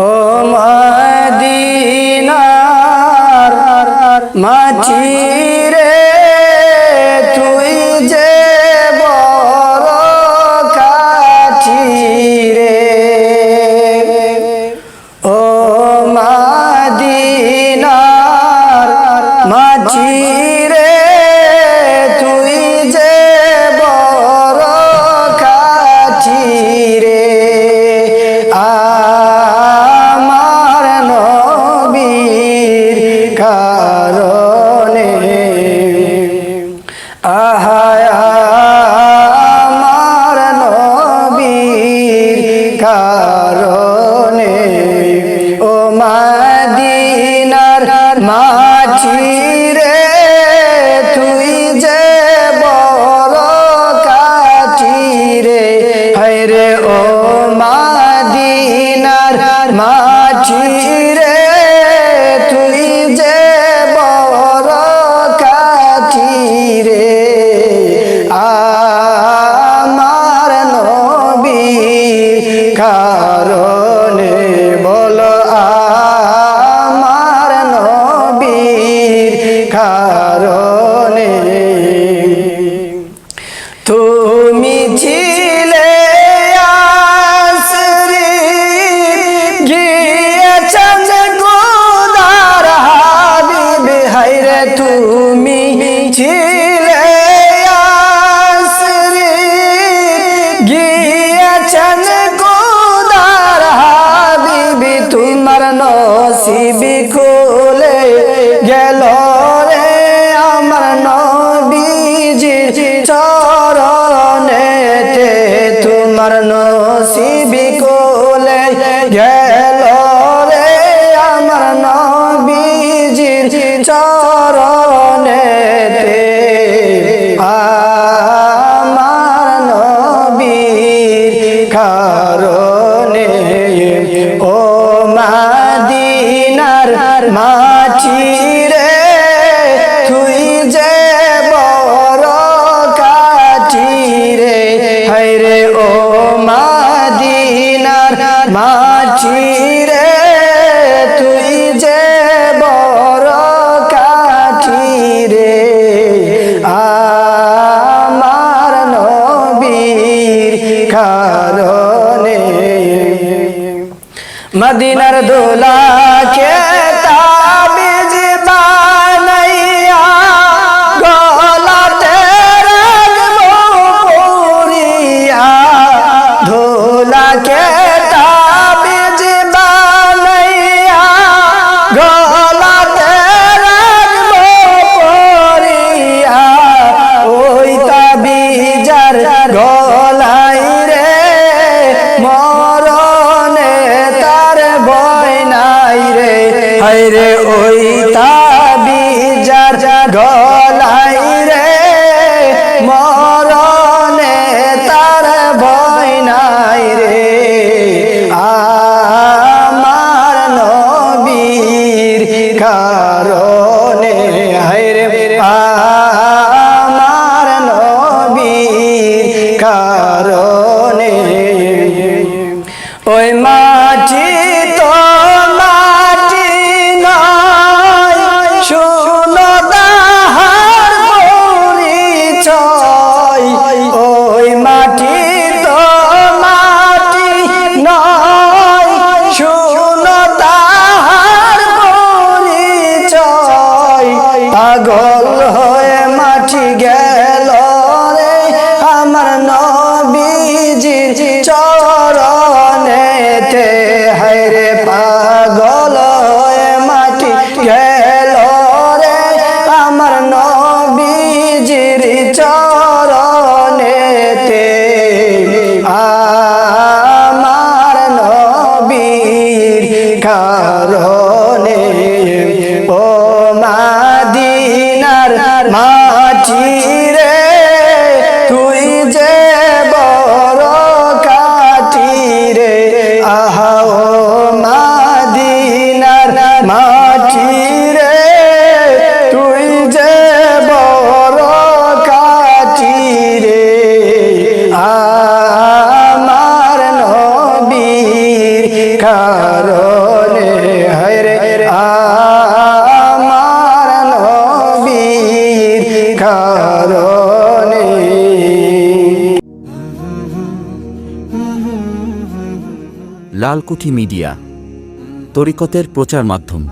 ও মদিনার মাছি কারণে। তুমি ছিলে আসরে গিয়েছেন গোদার হাবিবে। হাইরে তুমি ছিলে আসরে গিয়েছেন গোদার হাবিবে। তোমার নসিবে chao. মদিনার দোলা চেতা রে ওই তাবি যার গলাই রে, মরণে তার ভয় রে। আমার নবীর কারণে হাই রে আমার নবীর কারণ কারণে ও মাদিনার মা লালকুঠি মিডিয়া তরিকতের প্রচার মাধ্যম